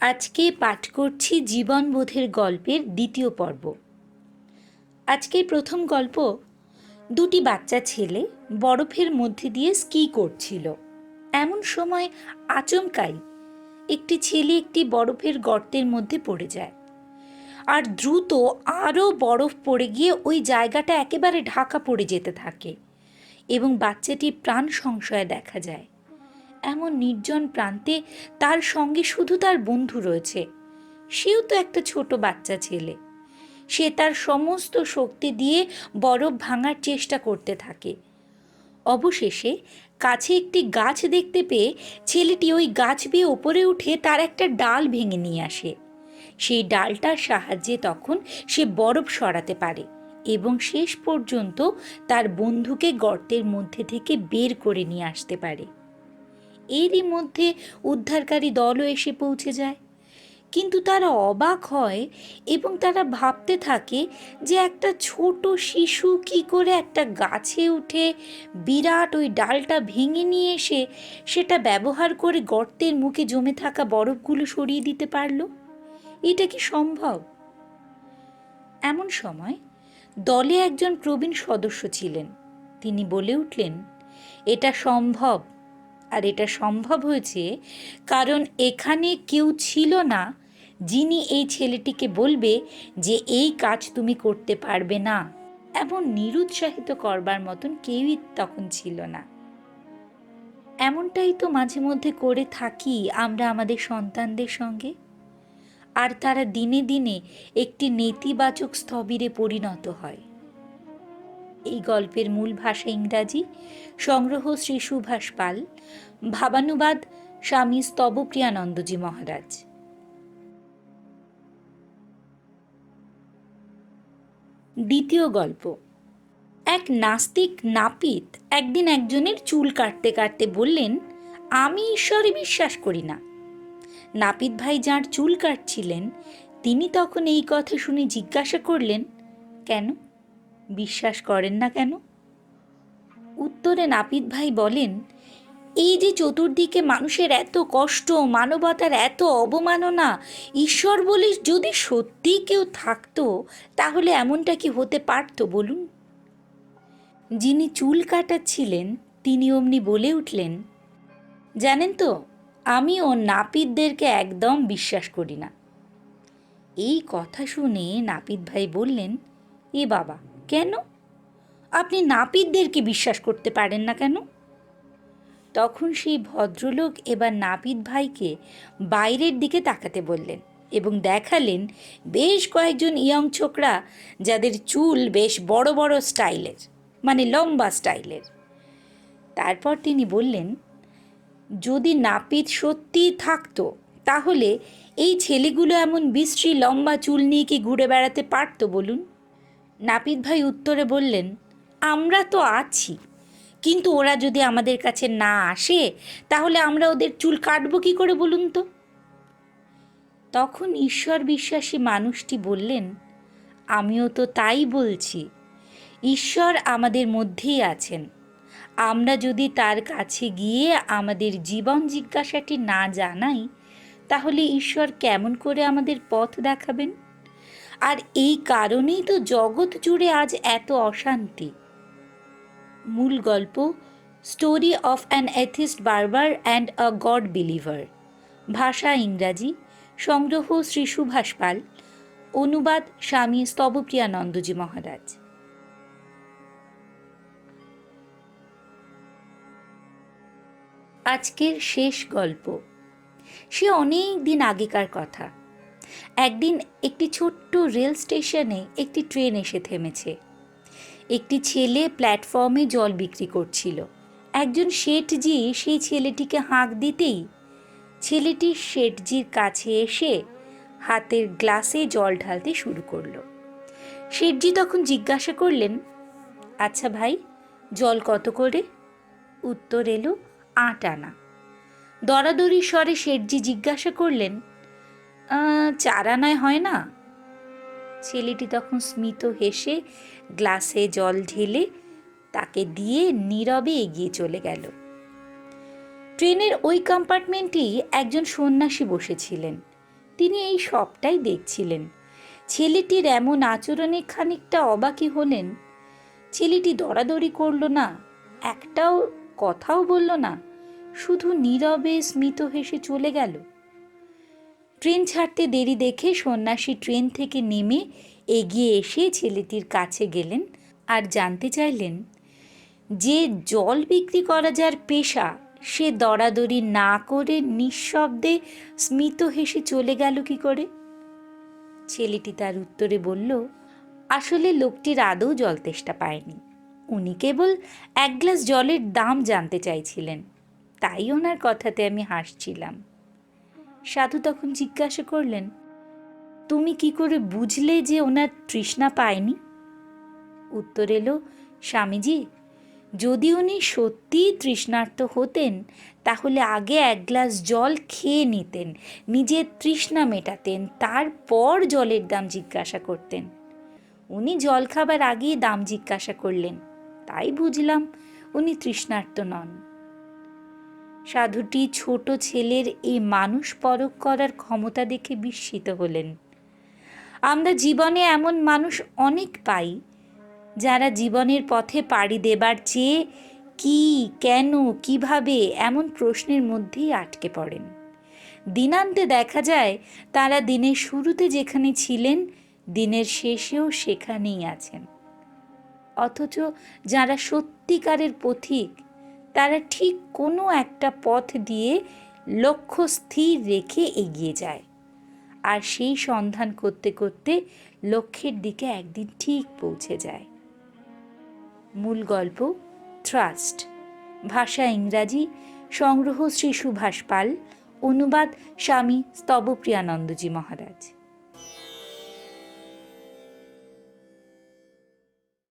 আজকে পাঠ করছি জীবনবোধের গল্পের দ্বিতীয় পর্ব। আজকের প্রথম গল্প, দুটি বাচ্চা ছেলে বরফের মধ্যে দিয়ে স্কি করছিল। এমন সময় আচমকাই একটি ছেলে একটি বরফের গর্তের মধ্যে পড়ে যায়। আর দ্রুত আরও বরফ পড়ে গিয়ে ওই জায়গাটা একেবারে ঢাকা পড়ে যেতে থাকে এবং বাচ্চাটির প্রাণ সংশয় দেখা যায়। এমন নির্জন প্রান্তে তার সঙ্গে শুধু তার বন্ধু রয়েছে। সেও তো একটা ছোট বাচ্চা ছেলে। সে তার সমস্ত শক্তি দিয়ে বরফ ভাঙার চেষ্টা করতে থাকে। অবশেষে কাছে একটি গাছ দেখতে পেয়ে ছেলেটি ওই গাছ বেয়ে ওপরে উঠে তার একটা ডাল ভেঙে নিয়ে আসে। সেই ডালটার সাহায্যে তখন সে বরফ সরাতে পারে এবং শেষ পর্যন্ত তার বন্ধুকে গর্তের মধ্যে থেকে বের করে নিয়ে আসতে পারে। এরই মধ্যে উদ্ধারকারী দলও এসে পৌঁছে যায়। কিন্তু তারা অবাক হয় এবং তারা ভাবতে থাকে যে একটা ছোট শিশু কি করে একটা গাছে উঠে বিরাট ওই ডালটা ভেঙে নিয়ে এসে সেটা ব্যবহার করে গর্তের মুখে জমে থাকা বরফগুলো সরিয়ে দিতে পারল। এটা কি সম্ভব? এমন সময় দলে একজন প্রবীণ সদস্য ছিলেন। তিনি বলে উঠলেন, এটা সম্ভব আর এটা সম্ভব হয়েছে কারণ এখানে কেউ ছিল না যিনি এই ছেলেটিকে বলবে যে এই কাজ তুমি করতে পারবে না। এমন নিরুৎসাহিত করবার মতন কেউই তখন ছিল না। এমনটাই তো মাঝে মধ্যে করে থাকি আমরা আমাদের সন্তানদের সঙ্গে। আর তারা দিনে দিনে একটি নেতিবাচক স্থবিরে পরিণত হয়। এই গল্পের মূল ভাষা ইংরাজি, সংগ্রহ শ্রী সুভাষ পাল, ভাবানুবাদ স্বামী স্তবপ্রিয়ানন্দজি মহারাজ। দ্বিতীয় গল্প। এক নাস্তিক নাপিত একদিন একজনের চুল কাটতে কাটতে বললেন, আমি ঈশ্বরে বিশ্বাস করি না। নাপিত ভাই যাঁর চুল কাটছিলেন, তিনি তখন এই কথা শুনে জিজ্ঞাসা করলেন, কেন? বিশ্বাস করেন না কেন? উত্তরে নাপিত ভাই বলেন, এই যে চতুর্দিকে মানুষের এত কষ্ট, মানবতার এত অবমাননা, ঈশ্বর বলে যদি সত্যি কেউ থাকতো, তাহলে এমনটা কি হতে পারতো বলুন? যিনি চুল কাটাচ্ছিলেন, তিনি অমনি বলে উঠলেন, জানেন তো, আমি ও নাপিতদেরকে একদম বিশ্বাস করি না। এই কথা শুনে নাপিত ভাই বললেন, এ বাবা কেন? আপনি নাপিতদেরকে বিশ্বাস করতে পারেন না কেন? তখন সেই ভদ্রলোক এবার নাপিত ভাইকে বাইরের দিকে তাকাতে বললেন এবং দেখালেন বেশ কয়েকজন ইয়ং ছোকরা যাদের চুল বেশ বড় বড় স্টাইলের মানে লম্বা স্টাইলের। তারপর তিনি বললেন, যদি নাপিত সত্যিই থাকতো, তাহলে এই ছেলেগুলো এমন বিশ্রী লম্বা চুল নিয়ে কি ঘুরে বেড়াতে পারতো বলুন? নাপিত ভাই উত্তরে বললেন, আমরা তো আছি। কিন্তু ওরা যদি আমাদের কাছে না আসে, তাহলে আমরা ওদের চুল কাটবো কি করে বলুন তো? তখন ঈশ্বর বিশ্বাসী মানুষটি বললেন, আমিও তো তাই বলছি। ঈশ্বর আমাদের মধ্যেই আছেন। আমরা যদি তার কাছে গিয়ে আমাদের জীবন জিজ্ঞাসাটি না জানাই, তাহলে ঈশ্বর কেমন করে আমাদের পথ দেখাবেন? আর এই কারণেই তো জগৎ জুড়ে আজ এত অশান্তি। মূল গল্প স্টোরি অফ অ্যান এথিস্ট বারবার অ্যান্ড আ গড বিলিভার ভাষা ইংরাজি, সংগ্রহ শ্রী সুভাষ পাল। অনুবাদ স্বামী স্তবপ্রিয়ানন্দজি মহারাজ। আজকের শেষ গল্প। সে অনেক দিন আগেকার কথা। একদিন একটি ছোট্ট রেল স্টেশনে একটি ট্রেন এসে থেমেছে। একটি ছেলে প্ল্যাটফর্মে জল বিক্রি করছিল। একজন শেঠজি সেই ছেলেটিকে হাঁক দিতেই ছেলেটি শেঠজির কাছে এসে হাতের গ্লাসে জল ঢালতে শুরু করল। শেঠজি তখন জিজ্ঞাসা করলেন আচ্ছা ভাই জল কত করে? উত্তর এলো আট আনা। দরাদরি স্বরে শেঠজি জিজ্ঞাসা করলেন "আহ, চার আনায় হয় না? ছেলেটি তখন স্মিত হেসে গ্লাসে জল ঢেলে তাকে দিয়ে নীরবে এগিয়ে চলে গেল। ট্রেনের ওই কম্পার্টমেন্টেই একজন সন্ন্যাসী বসেছিলেন। তিনি এই সবটাই দেখছিলেন। ছেলেটির এমন আচরণে খানিকটা অবাকই হলেন। ছেলেটি দরাদরি করল না, একটাও কথাও বলল না, শুধু নীরবে স্মিত হেসে চলে গেল। ট্রেন ছাড়তে দেরি দেখে সন্ন্যাসী ট্রেন থেকে নেমে এগিয়ে এসে ছেলেটির কাছে গেলেন আর জানতে চাইলেন, যে জল বিক্রি করা যার পেশা, সে দরাদরি না করে নিঃশব্দে স্মিত হেসে চলে গেল কি করে? ছেলেটি তার উত্তরে বলল, আসলে লোকটির আদৌ জল তেষ্টা পায়নি। উনি কেবল এক গ্লাস জলের দাম জানতে চাইছিলেন। তাই ওনার কথাতে আমি হাসছিলাম। সাধু তখন জিজ্ঞাসা করলেন, তুমি কি করে বুঝলে যে ওনার তৃষ্ণা পায়নি? উত্তর এলো, স্বামীজি, যদি উনি সত্যিই তৃষ্ণার্ত হতেন, তাহলে আগে এক গ্লাস জল খেয়ে নিতেন, নিজের তৃষ্ণা মেটাতেন, তারপর জলের দাম জিজ্ঞাসা করতেন। উনি জল খাবার আগেই দাম জিজ্ঞাসা করলেন, তাই বুঝলাম উনি তৃষ্ণার্ত নন। সাধুটি ছোট ছেলের এই মানুষ পরক করার ক্ষমতা দেখে বিস্মিত হলেন। আমরা জীবনে এমন মানুষ অনেক পাই, যারা জীবনের পথে পাড়ি দেবার চেয়ে কি, কেন, কীভাবে এমন প্রশ্নের মধ্যেই আটকে পড়েন। দিনান্তে দেখা যায়, তারা দিনের শুরুতে যেখানে ছিলেন, দিনের শেষেও সেখানেই আছেন। অথচ যারা সত্যিকারের পথিক তারা ঠিক কোনো একটা পথ দিয়ে লক্ষ্য স্থির রেখে এগিয়ে যায়। আর সেই সন্ধান করতে করতে লক্ষ্যের দিকে একদিন ঠিক পৌঁছে যায়। মূল গল্প ট্রাস্ট ভাষা ইংরাজি, সংগ্রহ শ্রী সুভাষ পাল। অনুবাদ স্বামী স্তবপ্রিয়ানন্দজি মহারাজ।